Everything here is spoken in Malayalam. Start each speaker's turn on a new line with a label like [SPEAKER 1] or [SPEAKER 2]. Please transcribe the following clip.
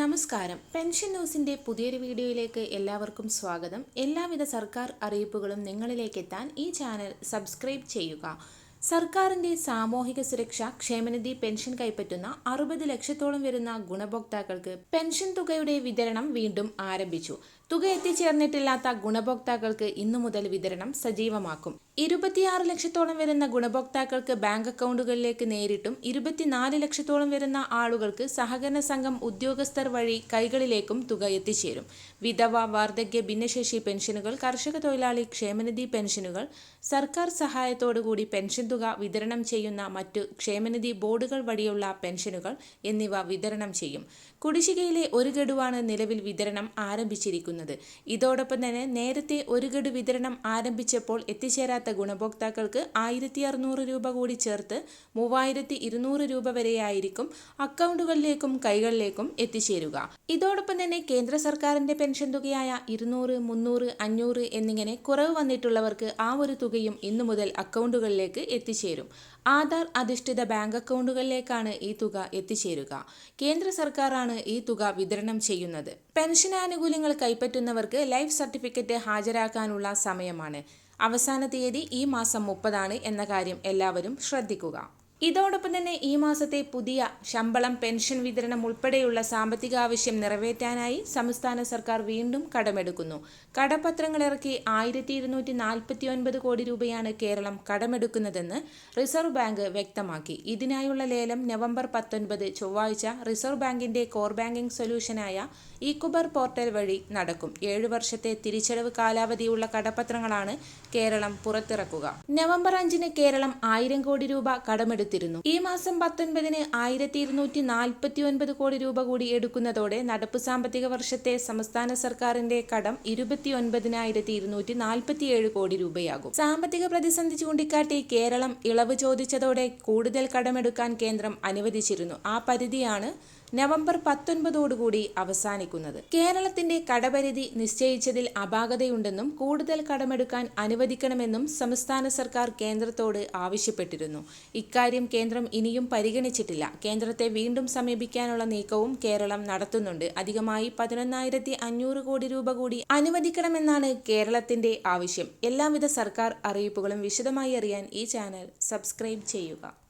[SPEAKER 1] നമസ്കാരം. പെൻഷൻ ന്യൂസിന്റെ പുതിയൊരു വീഡിയോയിലേക്ക് എല്ലാവർക്കും സ്വാഗതം. എല്ലാവിധ സർക്കാർ അറിയിപ്പുകളും നിങ്ങളിലേക്ക് എത്താൻ ഈ ചാനൽ സബ്സ്ക്രൈബ് ചെയ്യുക. സർക്കാരിന്റെ സാമൂഹിക സുരക്ഷ ക്ഷേമനിധി പെൻഷൻ കൈപ്പറ്റുന്ന അറുപത് ലക്ഷത്തോളം വരുന്ന ഗുണഭോക്താക്കൾക്ക് പെൻഷൻ തുകയുടെ വിതരണം വീണ്ടും ആരംഭിച്ചു. തുക എത്തിച്ചേർന്നിട്ടില്ലാത്ത ഗുണഭോക്താക്കൾക്ക് ഇന്നു മുതൽ വിതരണം സജീവമാക്കും. ഇരുപത്തിയാറ് ലക്ഷത്തോളം വരുന്ന ഗുണഭോക്താക്കൾക്ക് ബാങ്ക് അക്കൗണ്ടുകളിലേക്ക് നേരിട്ടും ഇരുപത്തിനാല് ലക്ഷത്തോളം വരുന്ന ആളുകൾക്ക് സഹകരണ സംഘം ഉദ്യോഗസ്ഥർ വഴി കൈകളിലേക്കും തുക എത്തിച്ചേരും. വിധവ വാർദ്ധക്യ ഭിന്നശേഷി പെൻഷനുകൾ കർഷക തൊഴിലാളി ക്ഷേമനിധി പെൻഷനുകൾ സർക്കാർ സഹായത്തോടുകൂടി പെൻഷൻ തുക വിതരണം ചെയ്യുന്ന മറ്റു ക്ഷേമനിധി ബോർഡുകൾ വഴിയുള്ള പെൻഷനുകൾ എന്നിവ വിതരണം ചെയ്യും. കുടിശ്ശികയിലെ ഒരു ഗഡുവാണ് നിലവിൽ വിതരണം ആരംഭിച്ചിരിക്കുന്നത്. ഇതോടൊപ്പം തന്നെ നേരത്തെ ഒരു ഗഡു വിതരണം ആരംഭിച്ചപ്പോൾ എത്തിച്ചേരാത്ത ഗുണഭോക്താക്കൾക്ക് ആയിരത്തി അറുന്നൂറ് രൂപ കൂടി ചേർത്ത് മൂവായിരത്തി ഇരുന്നൂറ് രൂപ വരെയായിരിക്കും അക്കൗണ്ടുകളിലേക്കും കൈകളിലേക്കും എത്തിച്ചേരുക. ഇതോടൊപ്പം തന്നെ കേന്ദ്ര സർക്കാരിന്റെ പെൻഷൻ തുകയായ ഇരുന്നൂറ് മുന്നൂറ് അഞ്ഞൂറ് എന്നിങ്ങനെ കുറവ് വന്നിട്ടുള്ളവർക്ക് ആ ഒരു തുകയും ഇന്നു മുതൽ അക്കൗണ്ടുകളിലേക്ക് എത്തിച്ചേരും. ആധാർ അധിഷ്ഠിത ബാങ്ക് അക്കൗണ്ടുകളിലേക്കാണ് ഈ തുക എത്തിച്ചേരുക. കേന്ദ്ര സർക്കാരാണ് ഈ തുക വിതരണം ചെയ്യുന്നത്. പെൻഷൻ ആനുകൂല്യങ്ങൾ കൈപ്പറ്റുന്നവർക്ക് ലൈഫ് സർട്ടിഫിക്കറ്റ് ഹാജരാക്കാനുള്ള സമയമാണ്. അവസാന തീയതി ഈ മാസം മുപ്പതാണ് എന്ന കാര്യം എല്ലാവരും ശ്രദ്ധിക്കുക ഇതോടൊപ്പം തന്നെ ഈ മാസത്തെ പുതിയ ശമ്പളം പെൻഷൻ വിതരണം ഉൾപ്പെടെയുള്ള സാമ്പത്തിക ആവശ്യം നിറവേറ്റാനായി സംസ്ഥാന സർക്കാർ വീണ്ടും കടമെടുക്കുന്നു. കടപത്രങ്ങൾ ഇറക്കി ആയിരത്തി ഇരുന്നൂറ്റി നാൽപ്പത്തി ഒൻപത് കോടി രൂപയാണ് കേരളം കടമെടുക്കുന്നതെന്ന് റിസർവ് ബാങ്ക് വ്യക്തമാക്കി. ഇതിനായുള്ള ലേലം നവംബർ പത്തൊൻപത് ചൊവ്വാഴ്ച റിസർവ് ബാങ്കിന്റെ കോർ ബാങ്കിംഗ് സൊല്യൂഷനായ ഇക്കുബർ പോർട്ടൽ വഴി നടക്കും. ഏഴു വർഷത്തെ തിരിച്ചടവ് കാലാവധിയുള്ള കടപത്രങ്ങളാണ് കേരളം പുറത്തിറക്കുക. നവംബർ അഞ്ചിന് കേരളം ആയിരം കോടി രൂപ കടമെടുത്തിരുന്നു ഈ മാസം പത്തൊൻപതിന് ആയിരത്തി ഇരുന്നൂറ്റി നാൽപ്പത്തി ഒൻപത് കോടി രൂപ കൂടി എടുക്കുന്നതോടെ നടപ്പ് സാമ്പത്തിക വർഷത്തെ സംസ്ഥാന സർക്കാരിന്റെ കടം ഇരുപത്തി ഒൻപതിനായിരത്തി ഇരുന്നൂറ്റി നാൽപ്പത്തിയേഴ് കോടി രൂപയാകും. സാമ്പത്തിക പ്രതിസന്ധി ചൂണ്ടിക്കാട്ടി കേരളം ഇളവ് ചോദിച്ചതോടെ കൂടുതൽ കടമെടുക്കാൻ കേന്ദ്രം അനുവദിച്ചിരുന്നു. ആ പരിധിയാണ് നവംബർ പത്തൊൻപതോടുകൂടി അവസാനിക്കുന്നത്. കേരളത്തിന്റെ കടപരിധി നിശ്ചയിച്ചതിൽ അപാകതയുണ്ടെന്നും കൂടുതൽ കടമെടുക്കാൻ അനുവദിക്കണമെന്നും സംസ്ഥാന സർക്കാർ കേന്ദ്രത്തോട് ആവശ്യപ്പെട്ടിരുന്നു. ഇക്കാര്യം കേന്ദ്രം ഇനിയും പരിഗണിച്ചിട്ടില്ല. കേന്ദ്രത്തെ വീണ്ടും സമീപിക്കാനുള്ള നീക്കവും കേരളം നടത്തുന്നുണ്ട്. അധികമായി പതിനൊന്നായിരത്തി അഞ്ഞൂറ് കോടി രൂപ കൂടി അനുവദിക്കണമെന്നാണ് കേരളത്തിന്റെ ആവശ്യം. എല്ലാവിധ സർക്കാർ അറിയിപ്പുകളും വിശദമായി അറിയാൻ ഈ ചാനൽ സബ്സ്ക്രൈബ് ചെയ്യുക.